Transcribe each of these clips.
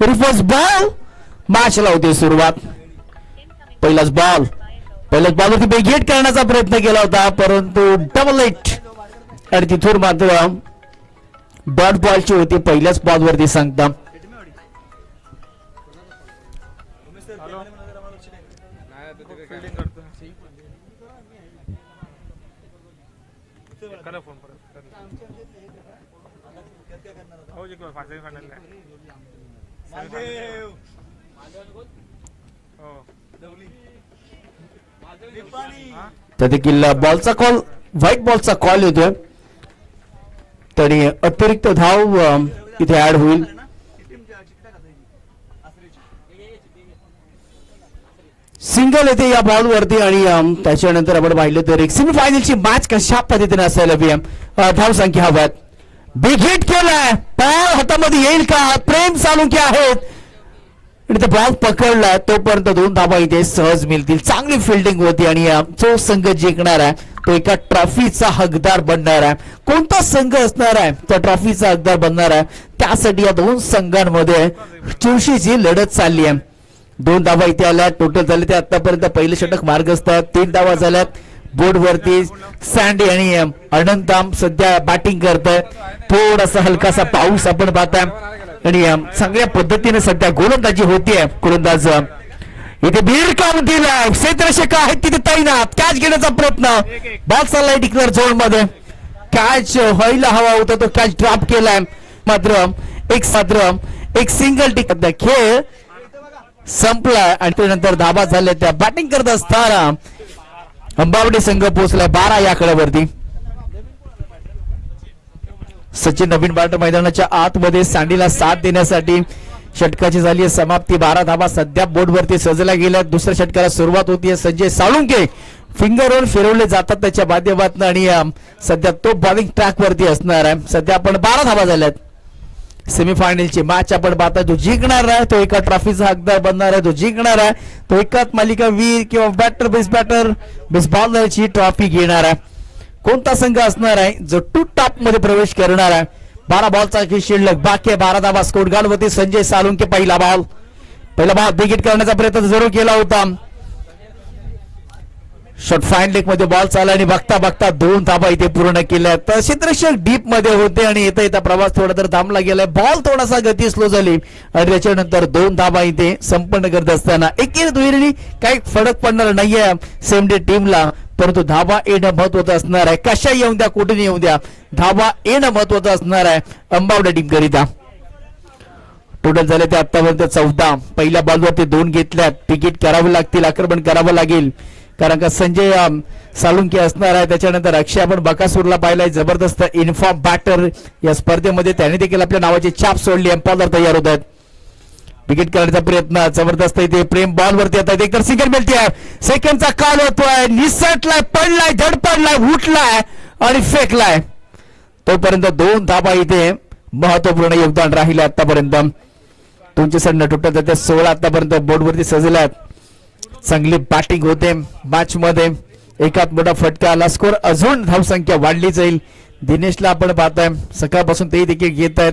First ball मॅचला होती सुरुवात. पहिलाच बॉल पहिल्याच बॉलवरती बेगेट करण्याचा प्रयत्न केला होता परंतु डबल एट आणि तिथून मात्र डॉट बॉलची होती पहिल्याच बॉलवरती सांगता. फोन परत हो. जिंकलो तर देखील बॉलचा कॉल व्हाईट बॉलचा कॉल येतोय. तरी अतिरिक्त धाव इथे ऍड होईल. सिंगल येते या बॉलवरती आणि त्याच्यानंतर आपण पाहिलं तर एक सेमीफायनलची मॅच कशा पद्धतीने असायला हवी धाव संख्या हव्यात. बिग केलाय. पाय हातामध्ये येईल का? प्रेम सालुंके आहेत? आणि ते बॉल पकडलाय तोपर्यंत दोन धाबा इथे सहज मिळतील. चांगली फिल्डिंग होती आणि जो संघ जिंकणार आहे. तो एका ट्रॉफीचा हकदार बनणार आहे. कोणता संघ असणार आहे? त्या ट्रॉफीचा हकदार बनणार आहे. त्यासाठी या दोन संघांमध्ये चुरशीची लढत चालली आहे. दोन धावा इथे आल्या. टोटल झाले ते आतापर्यंत पहिले षटक मार्ग असतात तीन धावा झाल्यात. बोर्डवरती सँडी आणि अनंताम सध्या बॅटिंग करत थोडासा हलकासा पाऊस आपण पाहताय. आणि चांगल्या पद्धतीने सध्या गोलंदाजी होतीये गोलंदाज इथे बीड काम दिलाय क्षेत्ररक्षक आहेत तिथे तैनात. कॅच घेण्याचा प्रयत्न. बॉल चाललाय डिक्लेअर झोनमध्ये. कॅच व्हायला हवा होता तो कॅच ड्रॉप केलाय. मात्र एक मात्र एक सिंगल टिक खेळ संपलाय. आणि त्यानंतर धाबा झाले त्या बॅटिंग करत असताना अंबावडे संघ पोहोचलाय बारा या कड्यावरती सचिन नवीन बार्ट मैदानाच्या आतमध्ये सांडीला साथ देण्यासाठी षटकाची झाली आहे. समाप्ती बारा धाबा सध्या बोर्डवरती सजल्या गेल्या दुसऱ्या षटकाला सुरुवात होतीये संजय साळुंके फिंगर रोल फिरवले जातात त्याच्या माध्यमातून आणि सध्या तो बॉलिंग ट्रॅकवरती असणार आहे. सध्या आपण बारा धाबा झाल्यात. सेमीफायनलची मॅच आपण पाहता जो जिंकणार आहे तो एका ट्रॉफीचा हकदार बनणार आहे तो जिंकणार आहे तो एकाच मालिका वीर किंवा बॅटर बेस बॅटर बेस बॉलरची ट्रॉफी घेणार आहे. कोणता संघ असणार आहे जो टू टॉपमध्ये प्रवेश करणार आहे? बारा बॉलचा शिल्लक. बाकी आहे बारा धाबा स्कोर गालवती संजय सालुंके पहिला बॉल पहिला बॉल बिगिट करण्याचा प्रयत्न जरूर केला होता. शॉर्ट फाईन लेगमध्ये बॉल चालला आणि बघता बघता दोन धाबा इथे पूर्ण केल्या तर क्षेत्ररक्षक डीपमध्ये होते आणि येता येता प्रवास थोडा तर थांबला गेलाय. बॉल थोडासा गती स्लो झाली. आणि त्याच्यानंतर दोन धाबा इथे संपन्न करत असताना एकेर दुहेरी काही फरक पडणार नाहीये सेम डे टीमला परंतु धाबा येणं महत्वाचं असणार आहे. कशा येऊन द्या कुठे येऊन द्या धाबा येणं महत्वाचं असणार आहे. अंबावडा टीम करिता. टोटल झाले ते आतापर्यंत चौदा. पहिल्या बॉलवरती दोन घेतल्यात. तिकीट करावं लागतील आक्रमण करावं लागेल. कारण का संजय सालुंकी असणार आहे. त्याच्यानंतर अक्षय आपण बकासूरला पाहिलाय. जबरदस्त इन्फॉर्म बॅटर या स्पर्धेमध्ये त्याने देखील आपल्या नावाची छाप सोडली. एम्पायर तयार होत आहेत. विकेट करण्याचा प्रयत्न जबरदस्त इथे प्रेम बॉल वरती येतात एक तर सिंगल मिळते सेकंडचा काल होतोय. निसटलाय पडलाय धडपडलाय उठलाय आणि फेकलाय. तोपर्यंत दोन धाबा इथे महत्त्वपूर्ण योगदान राहिले आतापर्यंत. तुमचे सण टोटल जाते सोळा आतापर्यंत बोर्डवरती सजल्यात चांगली बॅटिंग होते मॅच मध्ये एकात मोठा फटका आला स्कोर अजून धावसंख्या वाढली जाईल. दिनेशला आपण पाहताय सकाळपासून ते देखील घेत आहेत.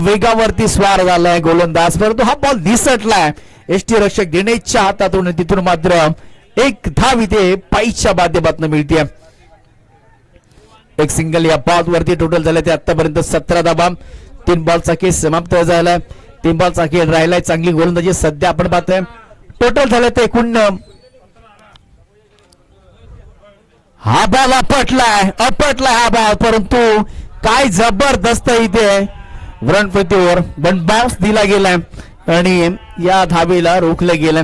वेगावरती स्वार झालाय गोलंदाज परंतु हा बॉल निसटलाय. एस टी रक्षक दिनेशच्या हातातून तिथून मात्र एक धाव इथे पाईच्या माध्यमातून मिळते एक सिंगल या बॉल वरती टोटल झाले ते आतापर्यंत सतरा धाबा तीन बॉलचा केस समाप्त झालाय. तीन खेळ राहिलाय चांगली गोलंदाजी सध्या आपण पाहतोय. टोटल झालं ते एकूण हा बॉल अपटलाय अपटलाय हा बॉल परंतु काय जबरदस्त इथे. व्रणपतीवर पण बाउन्स दिला गेलाय आणि या धावेला रोखलं गेलं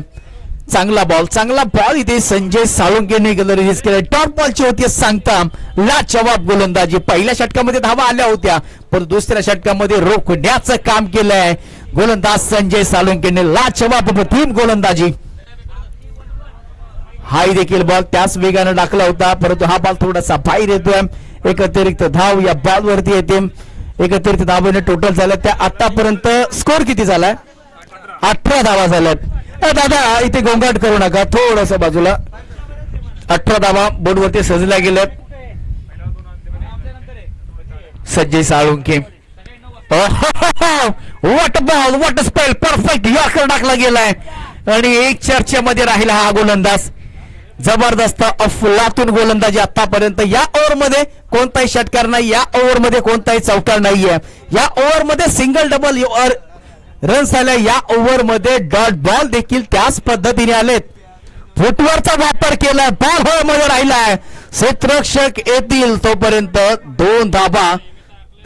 चांगला बॉल चांगला बॉल इथे संजय साळुंकेने रिलीज केला टॉप बॉलची होती असं सांगता लाजवाब गोलंदाजी. पहिल्या षटकामध्ये धावा आल्या होत्या पण दुसऱ्या षटकामध्ये रोखण्याचं काम केलंय. गोलंदाज संजय सालुंकेने लाजवाब तीन गोलंदाजी. हाही देखील बॉल त्याच वेगाने टाकला होता परंतु हा बॉल थोडासा बाहेर येतोय. एक अतिरिक्त धाव या बॉल वरती येते. एक अतिरिक्त टोटल झाल्या त्या आतापर्यंत स्कोर किती झालाय? अठरा धावा झाल्यात. दादा इथे गोंगाट करू नका. थोडस बाजूला. अठरा धावा बोर्डवरती सजल्या गेल्यात. Sanjay Salunke. What ball what spell perfect yorker टाकला गेलाय. आणि एक चर्चेमध्ये राहिला हा गोलंदाज. जबरदस्त अफलातून गोलंदाजी आतापर्यंत. या ओव्हरमध्ये कोणताही षटकार नाही या ओव्हरमध्ये कोणताही चौकार नाहीये. या ओव्हरमध्ये सिंगल डबल रन्स आल्या या ओव्हरमध्ये डॉट बॉल देखील त्याच पद्धतीने आलेत. फुटवरचा वापर केलाय बॉल होळमध्ये राहिलाय. क्षेत्रक्षक येतील तोपर्यंत दोन धाबा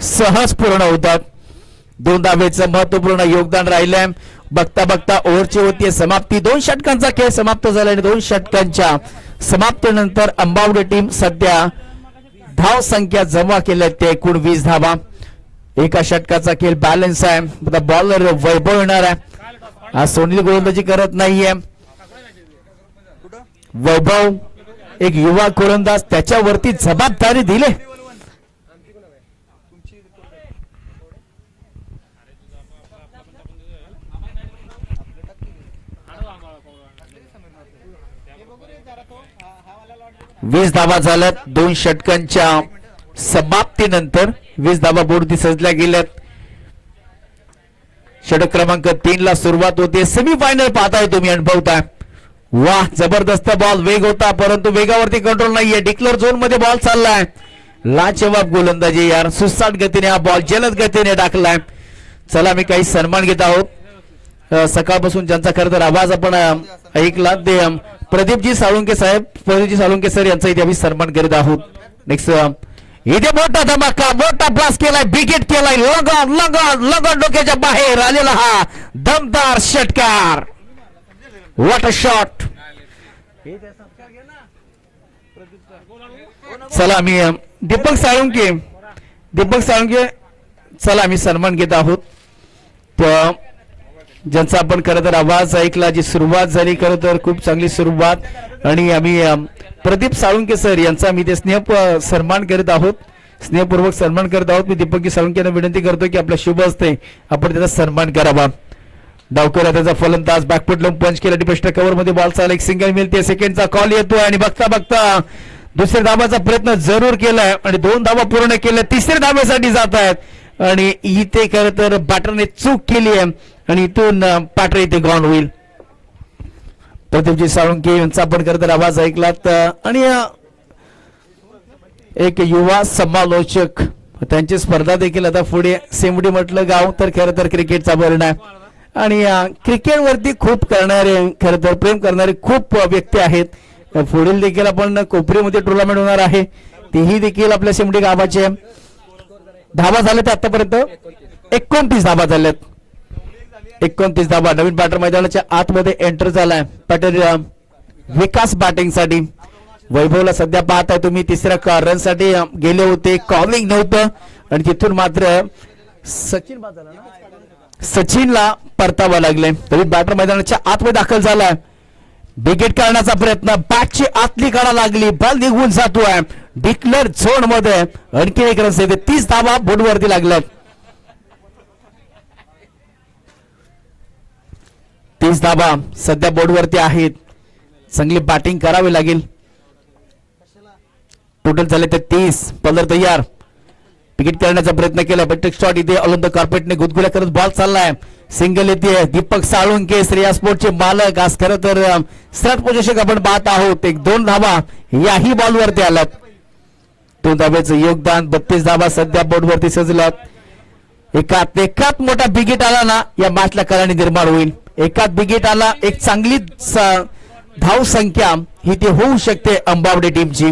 सहज पूर्ण होतात. दोन धावेचं महत्त्वपूर्ण योगदान राहिलंय. बघता बघता ओव्हरची होती समाप्ती. दोन षटकांचा खेळ समाप्त झाला आणि दोन षटकांच्या समाप्तीनंतर अंबावडे टीम सध्या धाव संख्या जमा केल्या ते एकूण वीस धावा. एका षटकाचा खेळ बॅलन्स आहे. बॉलर वैभव येणार आहे. आज सोनील गोलंदाजी करत नाहीये. वैभव एक युवा गोलंदाज त्याच्यावरती जबाबदारी दिले. वीस धावा झाल्यात. दोन षटकांच्या समाप्तीनंतर वीस धावा बोर्डती सजल्या गेल्यात. षटक क्रमांक तीन ला सुरुवात होते. सेमीफायनल पाहताय तुम्ही अनुभवताय. वाह जबरदस्त बॉल वेग होता परंतु वेगावरती कंट्रोल नाहीये. डिक्लर झोनमध्ये बॉल चाललाय. लाजवाब गोलंदाजी यार. सुसाट गतीने हा बॉल जलद गतीने टाकलाय चला मी काही सन्मान घेत आहोत. सकाळपासून ज्यांचा खरं तर आवाज आपण ऐकला ते प्रदीपजी साळुंके साहेब प्रदीपजी साळुंके सर यांचा इथे आम्ही सन्मान करीत आहोत. नेक्स्ट इथे मोठा धमाका मोठा ब्लास्ट केलाय बिकेट केलाय लगन लगन लगन डोक्याच्या बाहेर आलेला हा दमदार षटकार. वॉट अ शॉट चला मी दीपक साळुंके दीपक साळुंके चला आम्ही सन्मान घेत आहोत. ज्यांचा आपण खरं तर आवाज ऐकला जी सुरुवात झाली खरं तर खूप चांगली सुरुवात. आणि आम्ही प्रदीप साळुंके सर यांचा मी ते स्नेह सन्मान करीत आहोत. स्नेहपूर्वक सन्मान करत आहोत. मी दीपकजी साळुंके यांना विनंती करतो की आपला शुभ असते आपण त्याचा सन्मान करावा. डावकर त्याचा फलंदाज बॅकफुट लावून पंच केला डिपेस्ट कव्हरमध्ये बॉल चालला. एक सिंगल मिळते सेकंडचा कॉल येतोय आणि बघता बघता दुसऱ्या धाबाचा प्रयत्न जरूर केलाय आणि दोन धाबा पूर्ण केल्या तिसऱ्या धाब्यासाठी जात आहेत. आणि इथे खरं तर बॅटरने चूक केली आहे. आणि इथून अं, इथे गॉन होईल. प्रदीपजी साळुंके यांचा आपण खरं तर आवाज ऐकलात आणि एक युवा समालोचक त्यांची स्पर्धा देखील आता पुढे सेमडी म्हटलं गाव तर खरं तर क्रिकेटचा परिणाम आहे. आणि क्रिकेटवरती खूप करणारे खरं तर प्रेम करणारे खूप व्यक्ती आहेत. पुढील देखील आपण कोपरीमध्ये टुर्नामेंट होणार आहे. तेही देखील आपल्या सेमडी गावाचे. धावा झाले ते आतापर्यंत. एकोणतीस धावा झाल्यात एकोणतीस धावा. नवीन बॅटर मैदानाच्या आतमध्ये एंटर झालाय. पटेल विकास बॅटिंगसाठी वैभवला सध्या पाहताय तुम्ही. तिसऱ्या रनसाठी गेले होते. कॉलिंग नव्हतं. आणि तिथून मात्र सचिन सचिनला परतावा लागले. तरी बॅटर मैदानाच्या आतमध्ये दाखल झालाय. विकेट करण्याचा प्रयत्न. बॅटची आतली काढा लागली. बॉल निघून जातोय. डिक्लेअर झोनमध्ये आणखी एक रन येते तीस धावा बोर्डवरती लागल्यात. चाळीस धाबा सध्या बोर्डवरती आहेत. चांगली बॅटिंग करावी लागेल. टोटल झाले ते तीस. पंधरा तयार. विकेट करण्याचा प्रयत्न केला. बट शॉट इथे अलोंद कार्पेटने गुदगुल्या करत बॉल चाललाय. सिंगल येते. दीपक साळुंके श्रेया स्पोर्टचे मालक. आज खरं तर स्टार्ट पोझिशन आपण पाहत आहोत. एक दोन धाबा याही बॉलवरती आल्यात. दोन धाब्याचं योगदान. बत्तीस धाबा सध्या बोर्डवरती सजल्यात. एकात एकात मोठा बिगेट आला ना या मॅचला कराने निर्माण होईल. एका बिगेट एक चांगली धाव संख्या ही ती होऊ शकते अंबावडे टीमची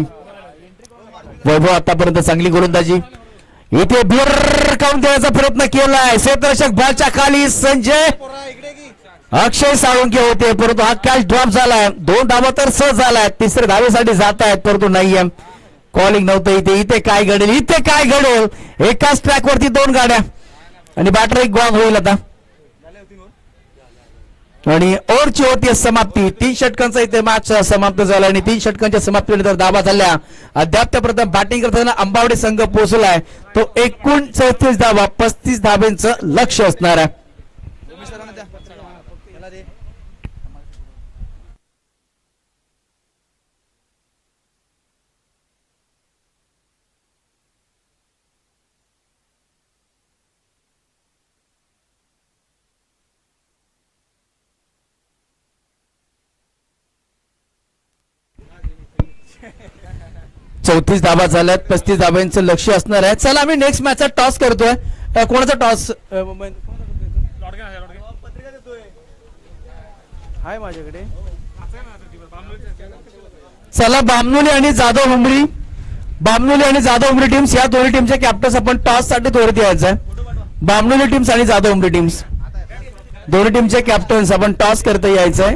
वैभव आतापर्यंत चांगली गोलंदाजी. इथे बिर काउंट देण्याचा प्रयत्न केलाय. क्षेत्ररक्षक बॉलच्या खाली संजय. अक्षय साळुंके होते परंतु हा कॅच ड्रॉप झालाय. दोन धावा तर सहज झालाय. तिसऱ्या धावेसाठी जात आहेत परंतु नाहीये. कॉलिंग नव्हतं इथे. इथे काय घडेल? इथे काय घडेल? एकाच ट्रॅकवरती दोन गाड्या. आणि बॅटर एक गॉन होईल आता. आणि ओव्हरची होती समाप्ती. तीन षटकांचा इथे मॅच समाप्त झाला आणि तीन षटकांच्या समाप्तीनंतर दाबा झाल्या. अद्याप त्या प्रथम बॅटिंग करताना अंबावडे संघ पोहोचलाय. तो एकूण चौतीस धावा पस्तीस धाब्यांचं लक्ष असणार आहे. चौतीस धाबा झाल्यात पस्तीस धाब्यांचं लक्ष असणार आहे. चला आम्ही नेक्स्ट मॅचचा टॉस करतोय. कोणाचा टॉस हाय माझ्याकडे. चला बामनुली आणि जाधव हुमरी बामनुली आणि जाधव हुमरी टीम्स या दोन्ही टीमचे कॅप्टन्स आपण टॉससाठी तोडत यायचं आहे. बामनुली टीम्स आणि जाधव हुमरी टीम्स दोन्ही टीमचे कॅप्टन्स आपण टॉस करता यायचं आहे.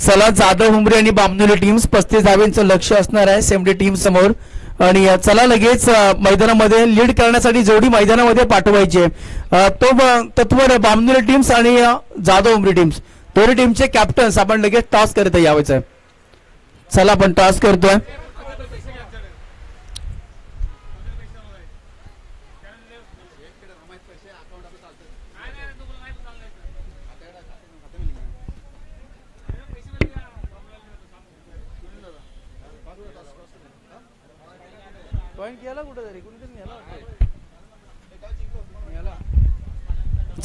चला जाधव हुमरी आणि बामनोली टीम्स पस्तीस धावेंचं लक्ष असणार आहे सेमडी टीम समोर. आणि चला लगेच मैदानामध्ये लीड करण्यासाठी जोडी मैदानामध्ये पाठवायची तो तत्वर बामनोली टीम्स आणि जाधव हुमरी टीम्स दोन्ही टीमचे कॅप्टन्स आपण लगेच टॉस करता यावेच आहे चला आपण टॉस करतोय.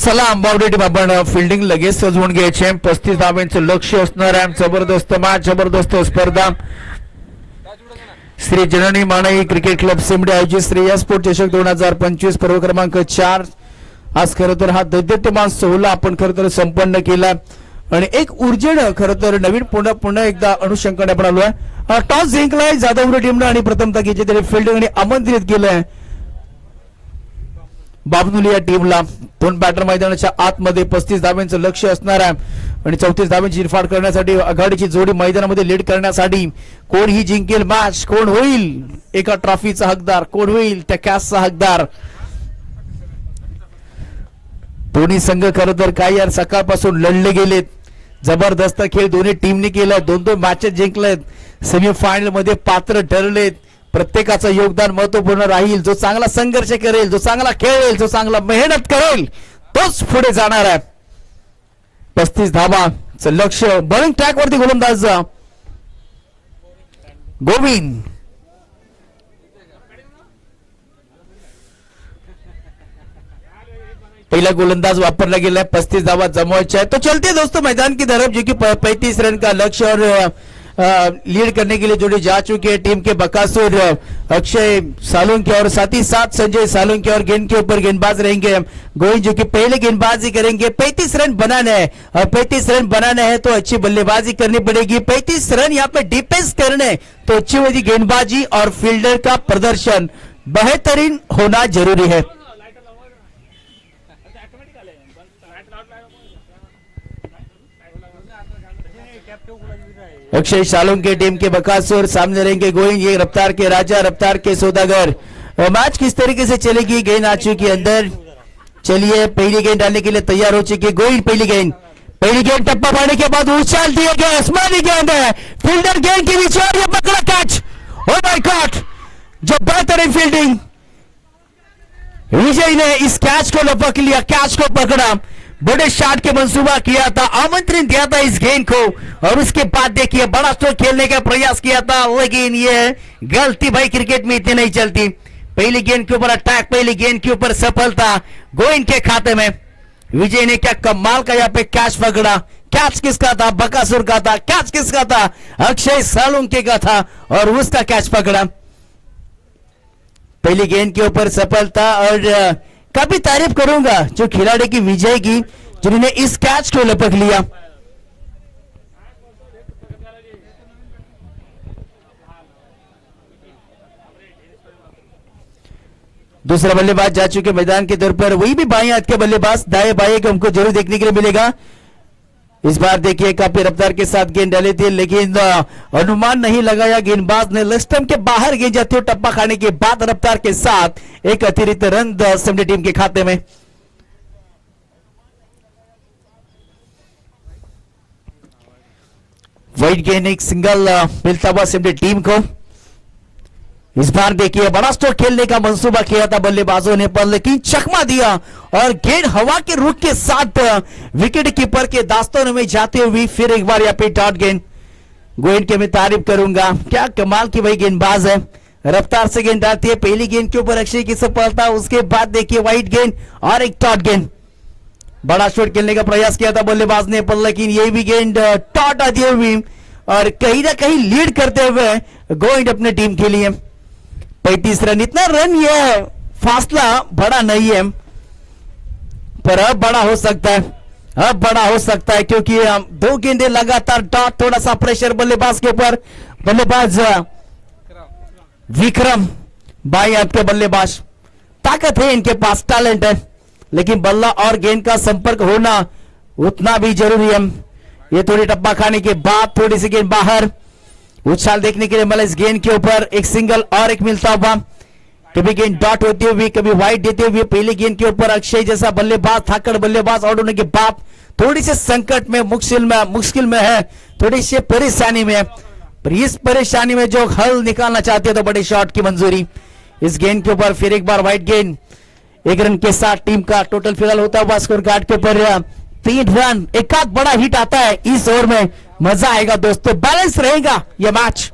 चला आंबावडे टीम आपण फिल्डिंग लगेच सजवून घ्यायचे. पस्तीस धाब्यांचं लक्ष असणार आहे. जबरदस्त मॅच जबरदस्त स्पर्धा. श्री जननी मानई क्रिकेट क्लब सिमडी आयोजित श्रेया स्पोर्ट चषक दोन हजार पंचवीस पर्व क्रमांक चार. आज खरं तर हा दैदित्यमान सोहळा आपण खरं तर संपन्न केला. आणि एक ऊर्जेनं खरं तर नवीन पुन्हा पुन्हा एकदा अनुषंगाने आपण आहे टॉस जिंकलाय जाधव टीमनं आणि प्रथमतः घेतले तरी फिल्डिंग आणि आमंत्रित केलंय. बाबनुली या टीमला दोन बॅटर मैदानाच्या आतमध्ये पस्तीस धाब्यांचं लक्ष असणार आहे. आणि चौतीस धाब्यांची इरफाड करण्यासाठी आघाडीची जोडी मैदानामध्ये लीड करण्यासाठी कोण ही जिंकेल मॅच कोण होईल? एका ट्रॉफीचा हकदार. कोण होईल? त्या कॅसचा हकदार. दोन्ही संघ खरं तर काय यार सकाळपासून लढले गेलेत. जबरदस्त खेळ दोन्ही टीमने केला. दोन दोन मॅचेस जिंकलेत. सेमीफायनलमध्ये पात्र ठरलेत. प्रत्येकाचं योगदान महत्त्वपूर्ण राहील. जो चांगला संघर्ष करेल जो चांगला खेळेल जो चांगला मेहनत करेल तोच पुढे जाणार आहे. पस्तीस धाबा लक्ष बॉलिंग ट्रॅक वरती गोलंदाज. गोविंद. पहला गोलंदाज वापरला गेला है, पस्तीस धावा जमवायचे है। तो चलते दोस्तों, मैदान की तरफ़, जो कि पैंतीस रन का लक्ष्य और लीड करने के लिए जोड़ी जा चुके हैं टीम के बकासुर अक्षय सालुंके और साथ ही साथ संजय सालुंके और गेंद के ऊपर गेंदबाज रहेंगे गोविंद जो कि पहले गेंदबाजी करेंगे। पैंतीस रन बनाना है, और पैंतीस रन बनाना है तो अच्छी बल्लेबाजी करनी पड़ेगी। पैंतीस रन यहाँ पे डिफेंस करने तो अच्छी हुई गेंदबाजी और फील्डर का प्रदर्शन। बेहतरीन होना ज़रूरी है। अक्षय शालों के टीम के बकासुर सामने रहेंगे गोइंग, ये रफ्तार के राजा, रफ्तार के सौदागर। और मैच किस तरीके से चलेगी, गेंद आ चुकी अंदर। चलिए, पहली गेंद डालने के लिए तैयार हो चुकी है गोइंग, पहली गेंद। पहली गेंद टप्पा पाने के बाद उछाल दिया गया आसमानी गेंद है। फील्डर गेंद के बीच और ये पकड़ा कैच। ओ माय गॉड जो बेहतरीन फील्डिंग विजय ने इस कैच को लपक लिया कैच को पकड़ा। बड़े शॉट के मंसूबा किया था, आमंत्रण दिया था इस गेंद को, और उसके बाद देखिए, बड़ा स्ट्रोक खेलने का प्रयास किया था, लेकिन ये गलती भाई क्रिकेट में इतनी नहीं चलती। पहली गेंद के ऊपर अटैक पहली गेंद के ऊपर सफलता गोइंग के खाते में। विजय ने क्या कमाल का यहाँ पे कैच पकड़ा। कैच किसका था? बकासुर का था। कैच किसका था? अक्षय सालुंके का था, और उसका कैच पकड़ा। पहली गेंद के ऊपर सफलता और काफ़ी तारीफ़ करूँगा जो खिलाड़ी की विजय की, जिन्होंने इस कैच को लपक लिया। दूसरा बल्लेबाज जा चुके मैदान के तौर पर, वही भी बाएँ हाथ के बल्लेबाज दाएँ बाएँ को हमको ज़रूर देखने के लिए मिलेगा। इस बार देखिए, काफ़ी रफ्तार के साथ गेंद डाली थी, लेकिन अनुमान नहीं लगाया गेंदबाज ने। लस्टम के बाहर गेंद जाती टप्पा खाने के बाद रफ्तार के साथ एक अतिरिक्त रन सेमडी टीम के खाते में। वाइट गेंद एक सिंगल मिलता हुआ सेमडी टीम को। इस बार देखिए, बड़ा स्टोर खेलने का मंसूबा किया था बल्लेबाजों ने, पर लेकिन चकमा दिया और गेंद हवा के रुख के साथ विकेट कीपर के दास्तों में जाते हुए फिर एक बार यहाँ पे डॉट गेंद गोइंड के मैं तारीफ़ करूँगा। क्या कमाल की भाई गेंदबाज है। रफ्तार से गेंद डालती है, पहली गेंद के ऊपर अक्षय की सफलता, उसके बाद देखिए व्हाइट गेंद और एक टॉट गेंद बड़ा शॉट खेलने का प्रयास किया था बल्लेबाज ने, पर लेकिन ये भी गेंद टॉट आती हुई और कहीं ना कहीं लीड करते हुए गोइंग अपने टीम के लिए। पैंतीस रन, इतना रन ये फासला बड़ा नहीं है। पर अब बड़ा हो सकता है। अब बड़ा हो सकता है क्योंकि हम दो गेंदे लगातार थोड़ा सा प्रेशर बल्लेबाज के ऊपर। बल्लेबाज विक्रम बाई आपके बल्लेबाज। ताकत है इनके पास, टैलेंट है। लेकिन बल्ला और गेंद का संपर्क होना उतना भी ज़रूरी है। ये थोड़ी टप्पा खाने के बाद थोड़ी सी गेंद बाहर। उछाल देखने के लिए मतलब इस गेंद के ऊपर। एक सिंगल और एक मिलता हुआ। कभी गेंद डॉट होती हुई कभी वाइट देते हुए पहली गेंद के ऊपर अक्षय जैसा बल्लेबाज थाकड़ बल्लेबाज आउट होने के बाद थोड़ी सी संकट में, मुश्किल में मुश्किल में है, थोड़ी सी परेशानी में। पर इस परेशानी में जो हल निकालना चाहते हैं तो बड़े शॉट की मंजूरी। इस गेंद के ऊपर फिर एक बार वाइट गेंद। एक रन के साथ टीम का टोटल फ़िलहाल होता हुआ स्कोर कार्ड के ऊपर तीन रन, एक बड़ा हिट आता है इस ओवर में। मज़ा आएगा दोस्तों बैलेंस रहेगा यह मैच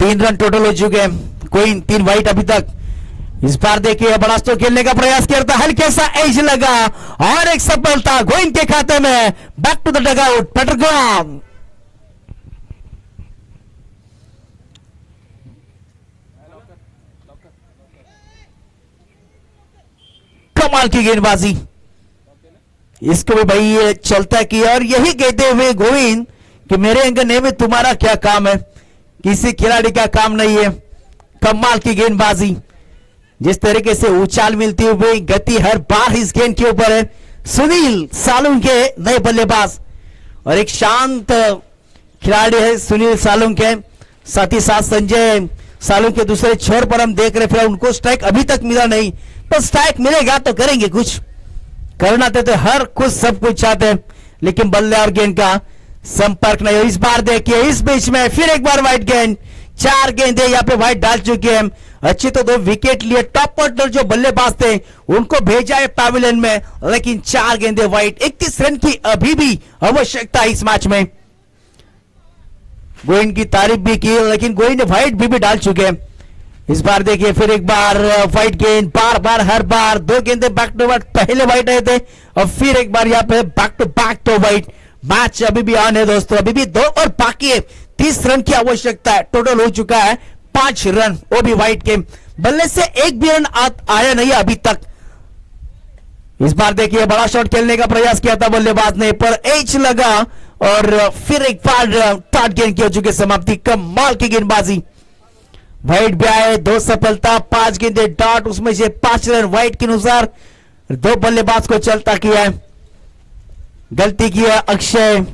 तीन रन टोटल हो चुके हैं। कोई तीन वाइट अभी तक। इस बार देखिए बड़ा स्टो खेलने का प्रयास था हल्के सा एज लगा और एक सफलता गोइंग के खाते में। बैक टू द डगआउट पटरगॉन कमाल की गेंदबाजी। इसको भी भाई ये चलता किया और यही कहते हुए गोविंद कि मेरे अंगने में तुम्हारा क्या काम है? किसी खिलाड़ी का काम नहीं है। कमाल की गेंदबाजी। जिस तरीके से उछाल मिलती हुई गति हर बार इस गेंद के ऊपर है। सुनील सालुंग के नए बल्लेबाज। और एक शांत खिलाड़ी है सुनील सालुंग के। साथ ही साथ संजय सालुंग के दूसरे छोर पर हम देख रहे फिर उनको स्ट्राइक अभी तक मिला नहीं। पर स्ट्राइक मिलेगा तो करेंगे कुछ। करना तो, तो हर कुछ सब कुछ चाहते हैं लेकिन बल्ले और गेंद का संपर्क नहीं हो। इस बार देखिए इस बीच में फिर एक बार व्हाइट गेंद चार गेंदे यहाँ पे व्हाइट डाल चुके हैं। अच्छी तो दो विकेट लिए टॉप ऑर्डर जो बल्लेबाज थे उनको भेजा है पैविलियन में लेकिन चार गेंदे व्हाइट इकतीस रन की अभी भी आवश्यकता इस मैच में। गोइंग की तारीफ़ भी की लेकिन गोइंग ने व्हाइट भी, भी डाल चुके हैं। इस बार देखिए फिर एक बार व्हाइट गेंद बार बार हर बार दो गेंदे बैक टू बैक पहले व्हाइट आए थे और फिर एक बार यहाँ पे बैक टू बैक तो व्हाइट मैच अभी भी ऑन है दोस्तों, अभी भी दो और बाकी है। तीस रन की आवश्यकता है टोटल हो चुका है पाँच रन, वो भी व्हाइट के बल्ले से एक भी रन आया नहीं अभी तक। इस बार देखिए, बड़ा शॉट खेलने का प्रयास किया था बल्लेबाज ने, पर एच लगा और फिर एक बार टाट गेंद की हो चुकी समाप्ति, कमाल की गेंदबाजी। व्हाइट भी आए, दो सफलता, पाँच गेंदे डॉट उसमें से पाँच रन व्हाइट के अनुसार। दो बल्लेबाज को चलता किया है। गलती किया अक्षय।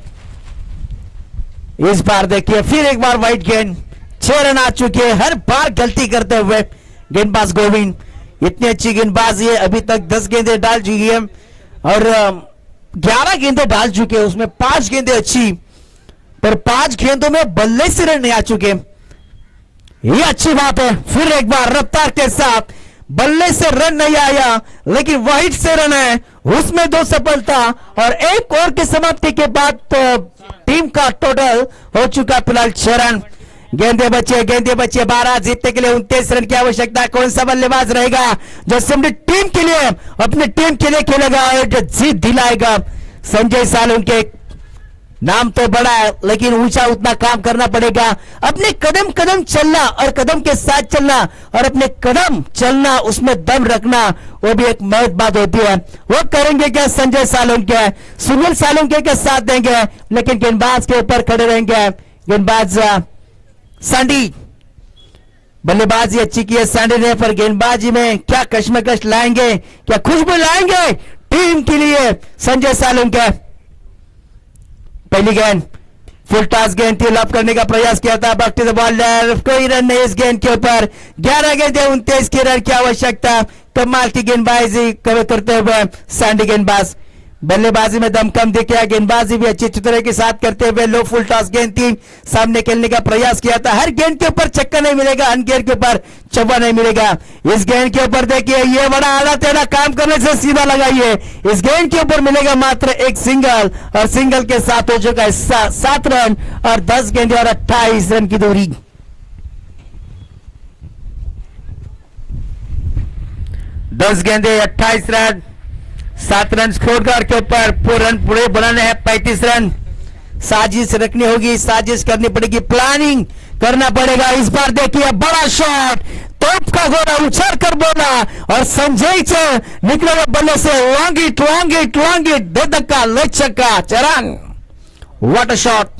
इस बार देखिए, फिर एक बार व्हाइट गेंद छह रन आ चुके हैं, हर बार गलती करते हुए गेंदबाज गोविंद। इतनी अच्छी गेंदबाजी है, अभी तक दस गेंदे डाल चुकी है। और ग्यारह गेंदे डाल चुके हैं, उसमें पाँच गेंदे अच्छी। पर पाँच गेंदों में बल्ले से रन नहीं आ चुके। ये अच्छी बात है, फिर एक बार रफ्तार के साथ बल्ले से रन नहीं आया, लेकिन व्हाइट से रन है, उसमें दो सफलता और एक ओवर की समाप्ति के बाद तो टीम का टोटल हो चुका फ़िलहाल छह रन। गेंदे बचे गेंदे बचे, बारह जीतने के लिए उनतीस रन की आवश्यकता कौन सा बल्लेबाज रहेगा जो अपनी टीम के लिए, अपनी टीम के लिए खेलेगा और जो जीत दिलाएगा? संजय सालुन के नाम तो बड़ा है, लेकिन ऊँचा उतना काम करना पड़ेगा। अपने कदम कदम चलना और कदम के साथ चलना और अपने कदम चलना, उसमें दम रखना, वो भी एक महत्व बात होती है। वो करेंगे क्या? संजय सालुंके। सुनील सालुंके के साथ देंगे, लेकिन गेंदबाज के ऊपर खड़े रहेंगे। गेंदबाज सांडी। बल्लेबाजी अच्छी की है सांडी ने, पर गेंदबाजी में क्या कश्मकश लाएँगे, क्या खुशबू लाएँगे टीम के लिए संजय सालुंके। पहली गेंद। फुल टॉस गेंद थी लॉप करने का प्रयास किया था बाकी द बॉल कोई रन नहीं इस गेंद के ऊपर। ग्यारह गेंदे उनतीस के रन की आवश्यकता। कमाल की गेंदबाजी कवर करते हुए सैंडी गेंदबाज। बल्लेबाजी में दम कम दिखे गेंदबाजी भी अच्छी तरह के साथ करते हुए लो फुल टॉस गेंद थी सामने खेलने का प्रयास किया था। हर गेंद के ऊपर चक्कर नहीं मिलेगा हर गेंद के ऊपर चब्बा नहीं मिलेगा। इस गेंद के ऊपर देखिए ये बड़ा आला तेरा काम करने से सीधा लगाइए। इस गेंद के ऊपर मिलेगा मात्र एक सिंगल और सिंगल के साथ हो चुका है सा, सात रन और दस गेंदे और अट्ठाईस रन की दूरी। दस गेंदे अट्ठाईस रन सात रन स्कोर कार्ड के ऊपर पूरे रन पूरे बनाने हैं, पैंतीस रन। साजिश रखनी होगी, साजिश करनी पड़ेगी प्लानिंग करना पड़ेगा। इस बार देखिए, बड़ा शॉट तोप का गोला उछल कर बोला और संजय से निकले हुए बल्ले से long it long it long it दे धक्का ले चरंग। व्हाट अ शॉट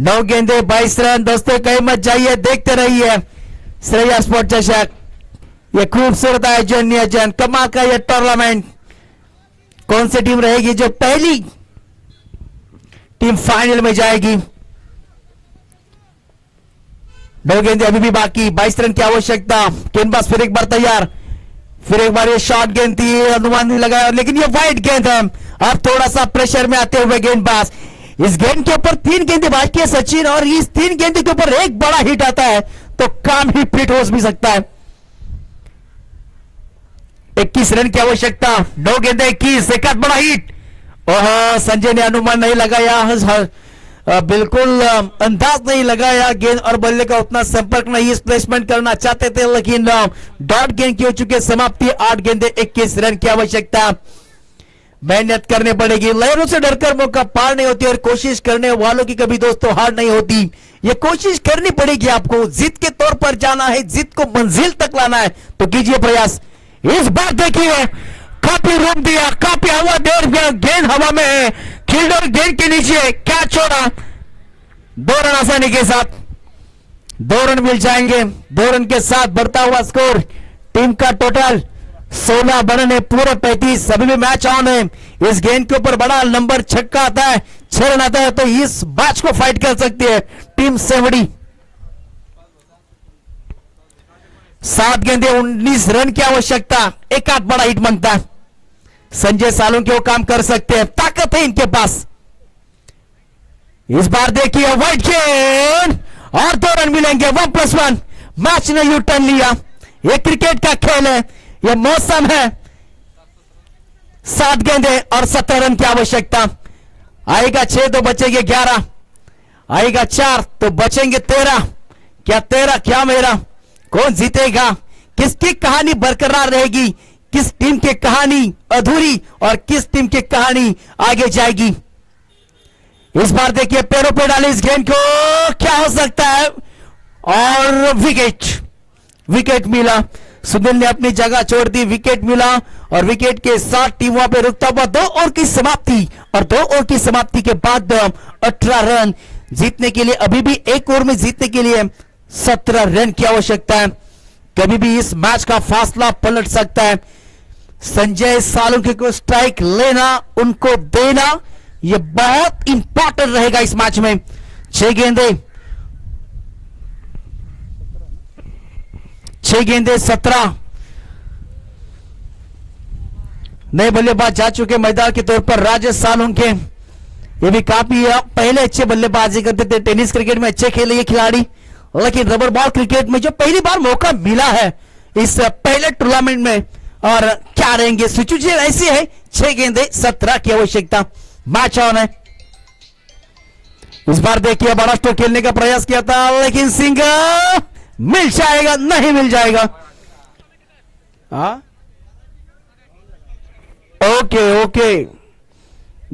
नौ गेंदे, बाईस रन। दोस्तों, कहीं मत जाइए, देखते रहिए। श्रेया स्पोर्ट चषक ये खूबसूरत आयोजन, नियोजन, कमाल का ये टूर्नामेंट कौन सी टीम रहेगी जो पहली टीम फाइनल में जाएगी? दो गेंदे अभी भी बाकी। 22 रन की आवश्यकता। गेंदबाज फिर एक बार तैयार। फिर एक बार ये शॉर्ट गेंद थी अनुमान नहीं लगाया। लेकिन ये वाइट गेंद है। अब थोड़ा सा प्रेशर में आते हुए गेंदबाज। इस गेंद के ऊपर तीन गेंदे बाकी है, सचिन, और इस तीन गेंदे के ऊपर एक बड़ा हिट आता है तो काम ही फिट हो भी सकता है। इक्कीस रन की आवश्यकता। दो गेंदे इक्कीस, एक बड़ा हिट। ओह, संजय ने अनुमान नहीं लगाया बिल्कुल अंदाज नहीं लगाया गेंद और बल्ले का उतना संपर्क नहीं। प्लेसमेंट करना चाहते थे, लेकिन डॉट गेंद की हो चुकी है समाप्ति, आठ गेंदे इक्कीस रन की आवश्यकता। मेहनत करनी पड़ेगी। लहरों से डरकर मौका पार नहीं होती और कोशिश करने वालों की कभी दोस्तों हार नहीं होती। ये कोशिश करनी पड़ेगी आपको। जीत के तौर पर जाना है, जीत को मंजिल तक लाना है। तो कीजिए प्रयास। इस बार देखिए, काफ़ी रूम दिया, काफ़ी हवा दे गेंद हवा में है फील्डर गेंद के नीचे क्या छोड़ा? दो रन आसानी के साथ, दो रन मिल जाएँगे, दो रन के साथ बढ़ता हुआ स्कोर टीम का टोटल 16 बनने पूरे पैंतीस, सभी भी मैच ऑन है। इस गेंद के ऊपर बड़ा नंबर छक्का आता है, छह रन आता है तो इस मैच को फाइट कर सकती है, टीम सेवड़ी। सात गेंदे 19 रन की आवश्यकता। एक आध बड़ा हिट माँगता है। संजय सालुंके वो काम कर सकते हैं। ताकत है इनके पास। इस बार देखिए वाइट गेंद और दो रन मिलेंगे वन प्लस वन मैच ने यू टर्न लिया। ये क्रिकेट का खेल है। ये मौसम है। सात गेंदे और सत्रह रन की आवश्यकता। आएगा छह तो बचेंगे ग्यारह। आएगा चार तो बचेंगे तेरह। क्या तेरह? क्या मेरा? कौन जीतेगा? किसकी कहानी बरकरार रहेगी? किस टीम की कहानी अधूरी और किस टीम की कहानी आगे जाएगी? इस बार देखिए पैरों पे डाले इस गेंद को। क्या हो सकता है? और विकेट। विकेट मिला। सुनील ने अपनी जगह छोड़ दी, विकेट मिला और विकेट के साथ टीम वहाँ पे रुकता हुआ दो ओवर की समाप्ति और दो ओवर की समाप्ति के बाद अठारह रन जीतने के लिए, अभी भी एक ओवर में जीतने के लिए सत्रह रन की आवश्यकता है। कभी भी इस मैच का फासला पलट सकता है। संजय सालुंके को स्ट्राइक लेना, उनको देना यह बहुत इंपॉर्टेंट रहेगा इस मैच में। छह गेंदे। छह गेंदे, सत्रह। नए बल्लेबाज जा चुके मैदान के तौर पर राजेश सालुंके। ये भी काफ़ी पहले अच्छे बल्लेबाजी करते थे। टेनिस क्रिकेट में अच्छे खेले ये खिलाड़ी। लेकिन रबर बॉल क्रिकेट में जो पहली बार मौका मिला है इस पहले टूर्नामेंट में, और क्या रहेंगे? सिचुएशन ऐसी है, छह गेंदे, सत्रह की आवश्यकता। मैच ऑन है। इस बार देखिए बड़ा स्टोर खेलने का प्रयास किया था, लेकिन सिंगल मिल जाएगा, नहीं मिल जाएगा। हाँ? Okay okay.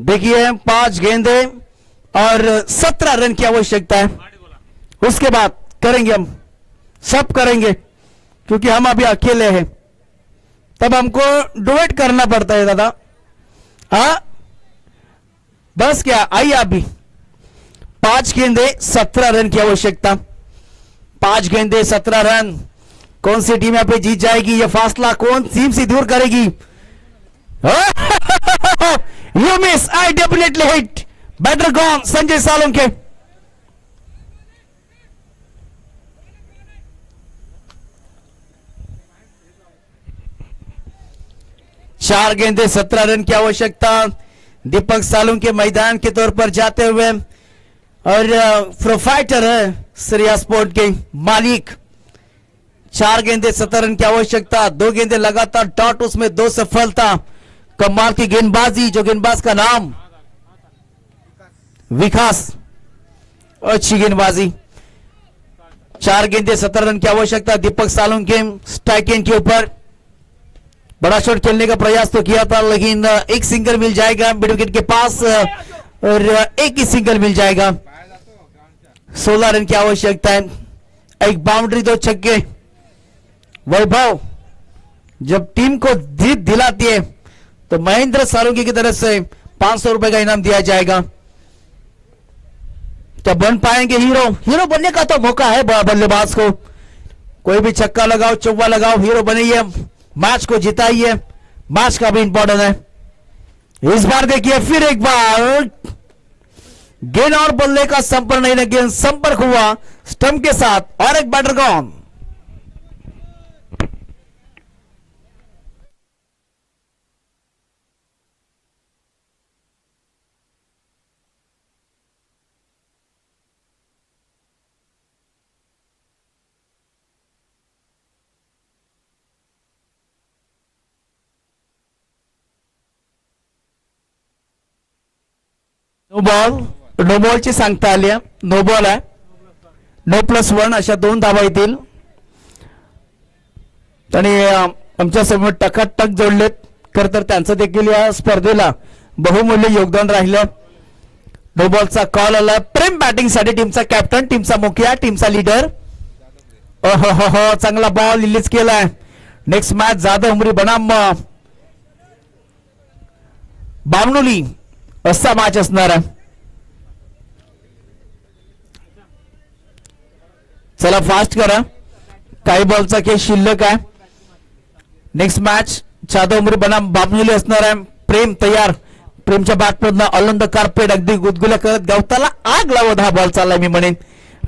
देखिए, पाँच गेंदे और सत्रह रन की आवश्यकता है। उसके बाद करेंगे हम। सब करेंगे, क्योंकि हम अभी अकेले हैं। तब हमको डुएट करना पड़ता है दादा। हाँ? बस क्या, आइए आप भी। पाँच गेंदे, सत्रह रन की आवश्यकता। पाँच गेंदे, सत्रह रन। कौन सी टीम यहाँ पे जीत जाएगी? ये फासला कौन टीम से दूर करेगी? You miss I definitely hit batter gone Sanjay Salunke चार गेंदे, सत्रह रन की आवश्यकता। दीपक सालुंके के मैदान के तौर पर जाते हुए और प्रोफाइटर है श्रेया स्पोर्ट के मालिक। चार गेंदे, सत्रह रन की आवश्यकता, दो गेंदे लगातार, डॉट उसमें दो सफलता। कमाल की गेंदबाजी, जो गेंदबाज का नाम विकास। अच्छी गेंदबाजी। चार गेंदे, सत्रह रन की आवश्यकता, दीपक सालुंके के स्ट्राइकिंग के ऊपर। बड़ा शॉट खेलने का प्रयास तो किया था, लेकिन एक सिंगल मिल जाएगा मिड विकेट के पास और एक ही सिंगल मिल जाएगा। सोलह रन की आवश्यकता है। एक बाउंड्री दो छक्के। वैभव, जब टीम को जीत दिलाती है तो महेंद्र सारुंगी की तरफ़ से पाँच सौ रुपए का इनाम दिया जाएगा। क्या बन पाएँगे हीरो। हीरो बनने का तो मौका है बल्लेबाज को। कोई भी छक्का लगाओ, चौवा लगाओ, हीरो बनाइए मैच को जिताइए। मैच का भी इंपॉर्टेंस है। इस बार देखिए फिर एक बार गेंद और बल्ले का संपर्क नहीं गेंद संपर्क हुआ स्टंप के साथ और एक batter gone no ball no बॉलची सांगता आली. आहे नो बॉल आहे. नो प्लस वन अशा दोन धावा येतील. आणि आमच्यासमोर टकाटक जोडलेत. खर तर त्यांचं देखील या स्पर्धेला बहुमूल्य योगदान राहिलं. नो बॉलचा कॉल आला. प्रेम बॅटिंगसाठी टीमचा कॅप्टन टीमचा मुखिया टीमचा लीडर हो हो हो चांगला बॉल रिलीज केलाय. नेक्स्ट मॅच जाधव उमरी बनाम. अं, बामणोली. असा मॅच असणार. आहे चला फास्ट करा. काही बॉलचा खेळ शिल्लक आहे. नेक्स्ट मॅच जाधव उमरी बनाम बामणोली असणार आहे. प्रेम तयार. प्रेमच्या बॅटमधनं ऑलंद कार्पेट अगदी गुदगुल्या करत गवताला आग लावत हा बॉल चाललाय मी म्हणेन.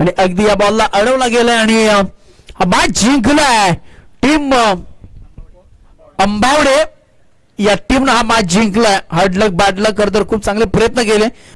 आणि अगदी या बॉलला अडवला गेलाय आणि हा मॅच जिंकलाय. टीम अंबावडे या टीमनं हा मॅच जिंकलाय. हार्ड लक खरं तर खूप चांगले प्रयत्न केले.